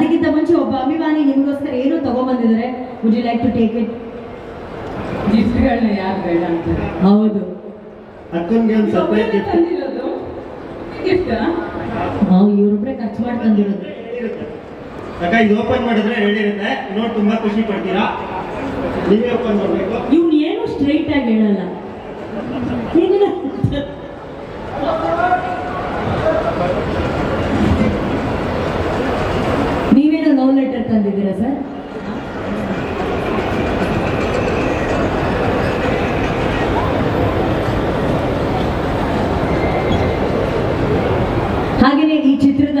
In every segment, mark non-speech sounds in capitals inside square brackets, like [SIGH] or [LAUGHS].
ಅದಕ್ಕಿಂತ ಮುಂಚೆ ಒಬ್ಬ ಅಭಿಮಾನಿ ನಿಮಗೋಸ್ಕರ ಏನೋ ತಗೊಂಬಂದಿದ್ದಾರೆ. Would you like to take it ಗಿಫ್ಟ್ಗಳನ್ನ ಯಾರು ಬೇಡ ಅಂತ? ಹೌದು. ಅಕ್ಕನಿಗೆ ಒಂದು ಸರ್ಪ್ರೈಸ್ ಗಿಫ್ಟ್ ತಂದಿರೋದು. ಗಿಫ್ಟ್ ನಾವು ಇವರೊಬ್ಬರೇ ಖರ್ಚು ಮಾಡ್ಕೊಂಡಿರೋದು ಅಕ್ಕ ಇದು ಓಪನ್ ಮಾಡಿದ್ರೆ ಹೇಳಿರುತ್ತೆ ನೋಡಿ ತುಂಬಾ ಖುಷಿ ಪಡ್ತೀರಾ? ನೀವೇ ಓಪನ್ ಮಾಡಬೇಕು. ಇವ್ನು ಏನು ಸ್ಟ್ರೈಟ್ ಆಗಿ ಹೇಳಲ್ಲ. ಏನಿಲ್ಲ ನೀವೇನೋ ಲವ್ ಲೆಟರ್ ತಂದಿದ್ದೀರಾ ಸರ್? ಹಾಗೆಯೇ ಈ ಚಿತ್ರದ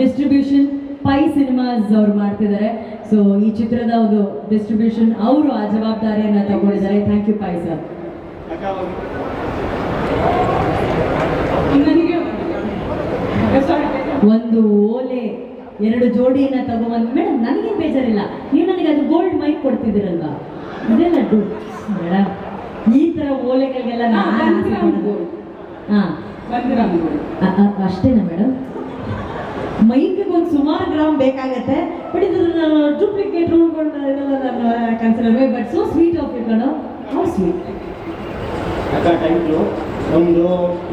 ಡಿಸ್ಟ್ರಿಬ್ಯೂಷನ್ ಪೈ ಸಿನಿಮಾಸ್ ಅವ್ರು ಮಾಡ್ತಿದ್ದಾರೆ. ಸೊ ಈ ಚಿತ್ರದ ಒಂದು ಡಿಸ್ಟ್ರಿಬ್ಯೂಷನ್ ಅವರು ಆ ಜವಾಬ್ದಾರಿಯನ್ನು ತಗೊಂಡಿದ್ದಾರೆ. ಥ್ಯಾಂಕ್ ಯು ಪೈ ಸರ್ ಒಂದು ಓಲೆ ಎರಡು ಜೋಡಿಯನ್ನ ತಗೊಂಬಂದು ಮೇಡಮ್ ನನಗೆ ಬೇಜಾರಿಲ್ಲ. ನೀವು ನನಗೆ ಅದು ಗೋಲ್ಡ್ ಮೈಕ್ ಕೊಡ್ತಿದ್ದೀರಲ್ವಾ? ಇದೆಲ್ಲ ದುಡ್ಡು ಮೇಡಮ್ ಈ ತರ ಓಲೆಗಳಿಗೆಲ್ಲ ಅಷ್ಟೇನ ನಾನು. ಹಾ. ಅಷ್ಟೇನಾ ಮೇಡಮ್ ಮೈಕ್ಗೆ ಒಂದು ಸುಮಾರು ಗ್ರಾಮ್ ಬೇಕಾಗತ್ತೆ. ಬಟ್ ಇದು ಡೂಪ್ಲಿಕೇಟ್ ರೂಲ್ಗಳನ್ನೆಲ್ಲ ನಾನು consider but so sweet of how sweet ಅಕ್ಕ ಥ್ಯಾಂಕ್ ಯು ಒಂದು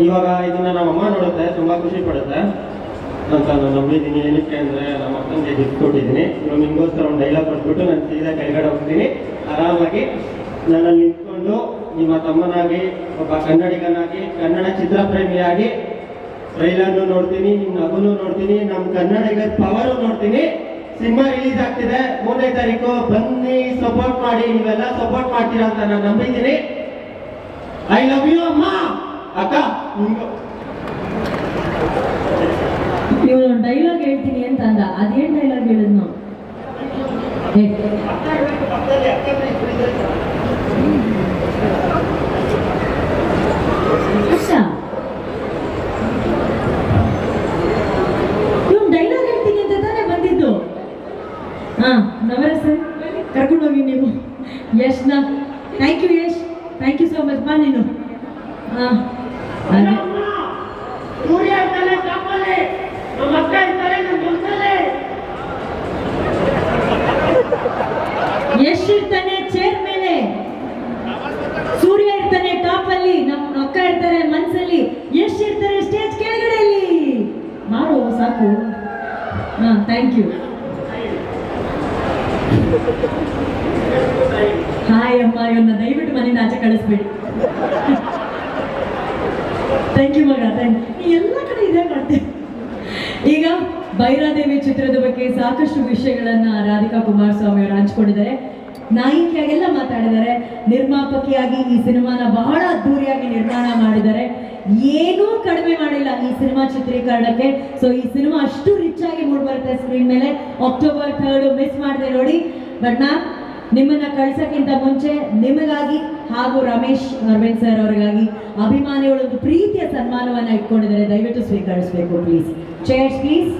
ಇವಾಗ ಇದನ್ನ ನಮ್ಮ ಅಮ್ಮ ನೋಡುತ್ತೆ ತುಂಬಾ ಖುಷಿ ಪಡುತ್ತೆ. ಅಂತ ನಾನು ನಂಬಿದ್ದೀನಿ ಏನಕ್ಕೆ ಅಂದರೆ ನಮ್ಮ ಅಕ್ಕನಿಗೆ ಗಿಫ್ಟ್ ಕೊಟ್ಟಿದ್ದೀನಿ. ಇವಾಗ ನಿಮ್ಗೋಸ್ಕರ ಒಂದು ಡೈಲಾಗ್ ಕೊಟ್ಬಿಟ್ಟು ನಾನು ಸೀದಾ ಕೆಳಗಡೆ ಹೋಗ್ತೀನಿ. ಆರಾಮಾಗಿ ನನ್ನಲ್ಲಿ ನಿಂತ್ಕೊಂಡು ನಿಮ್ಮ ತಮ್ಮನಾಗಿ, ಒಬ್ಬ ಕನ್ನಡಿಗನಾಗಿ, ಕನ್ನಡ ಚಿತ್ರಪ್ರೇಮಿಯಾಗಿ ಟ್ರೈಲರ್ನು ನೋಡ್ತೀನಿ ನಿಮ್ಮ ನಗುನು ನೋಡ್ತೀನಿ ನಮ್ಮ ಕನ್ನಡಿಗರ ಪವರು ನೋಡ್ತೀನಿ. ಸಿನಿಮಾ ರಿಲೀಸ್ ಆಗ್ತಿದೆ. ಮೂರನೇ ತಾರೀಕು ಬನ್ನಿ ಸಪೋರ್ಟ್ ಮಾಡಿ, ನೀವೆಲ್ಲ ಸಪೋರ್ಟ್ ಮಾಡ್ತೀರಾ ಅಂತ ನಾನು ನಂಬಿದ್ದೀನಿ. ಐ ಲವ್ ಯು ಅಮ್ಮ. ಅಕ್ಕ ಇವನು ಒಂದು ಡೈಲಾಗ್ ಹೇಳ್ತೀನಿ ಅಂತ ಅಂದ. ಅದೇನ್ ಡೈಲಾಗ್ ಹೇಳಿದ್ನು? ನೀವು ಡೈಲಾಗ್ ಹೇಳ್ತೀನಿ ಅಂತ ತಾನೇ ಬಂದಿದ್ದು? ಹಾ ನವರಸ್ ಕರ್ಕೊಂಡು ಹೋಗಿ ನೀವು. ಯಶ್ನ. Thank you Yash. Thank you so much ಬಾ ನೀನು. ಹಾ. ಟಾಪಲ್ಲಿ ಇರ್ತಾನೆ ಚೇರ್ ಮೇಲೆ ಸೂರ್ಯ ಇರ್ತಾನೆ ಟಾಪ್ ಅಲ್ಲಿ ನಮ್ಮ ಅಕ್ಕ ಇರ್ತಾರೆ ಮನ್ಸಲ್ಲಿ ಯಶ್ ಇರ್ತಾರೆ ಸ್ಟೇಜ್ ಕೆಳಗಡೆಯಲ್ಲಿ ಮಾಡು ಸಾಕು. ಹಾ ಥ್ಯಾಂಕ್ ಯು ಹಾಯ್ ಅಮ್ಮ ಇವನ್ನ ದಯವಿಟ್ಟು ಮನೆಯಿಂದ ಆಚೆ ಕಳಿಸ್ಬೇಡಿ. [LAUGHS] ಥ್ಯಾಂಕ್ ಯು ಮಗ ಥ್ಯಾಂಕ್ ಎಲ್ಲ ಕಡೆ ಭೈರಾದೇವಿ ಚಿತ್ರದ ಬಗ್ಗೆ ಸಾಕಷ್ಟು ವಿಷಯಗಳನ್ನ ರಾಧಿಕಾ ಕುಮಾರಸ್ವಾಮಿ ಅವರು ಹಂಚ್ಕೊಂಡಿದ್ದಾರೆ. ನಾಯಕಿಯಾಗೆಲ್ಲ ಮಾತಾಡಿದ್ದಾರೆ. ನಿರ್ಮಾಪಕಿಯಾಗಿ ಈ ಸಿನಿಮಾನ ಬಹಳ ಅದ್ದೂರಿಯಾಗಿ ನಿರ್ಮಾಣ ಮಾಡಿದ್ದಾರೆ. ಏನೂ ಕಡಿಮೆ ಮಾಡಿಲ್ಲ ಈ ಸಿನಿಮಾ ಚಿತ್ರೀಕರಣಕ್ಕೆ. ಸೊ ಈ ಸಿನಿಮಾ ಅಷ್ಟು ರಿಚ್ ಆಗಿ ಮೂಡ್ ಬರುತ್ತೆ ಸ್ಕ್ರೀನ್ ಮೇಲೆ. ಅಕ್ಟೋಬರ್ ಥರ್ಡ್ ಮಿಸ್ ಮಾಡಿದೆ ನೋಡಿ. ಬಟ್ ಮ್ಯಾಮ್ ನಿಮ್ಮನ್ನ ಕಳ್ಸಕ್ಕಿಂತ ಮುಂಚೆ ನಿಮಗಾಗಿ ಹಾಗೂ ರಮೇಶ್ ಅರವಿಂದ್ ಸರ್ ಅವರಿಗಾಗಿ ಅಭಿಮಾನಿಗಳೊಂದು ಪ್ರೀತಿಯ ಸನ್ಮಾನವನ್ನ ಇಟ್ಕೊಂಡಿದ್ದಾರೆ. ದಯವಿಟ್ಟು ಸ್ವೀಕರಿಸಬೇಕು ಪ್ಲೀಸ್ ಚೇರ್ಸ್ ಪ್ಲೀಸ್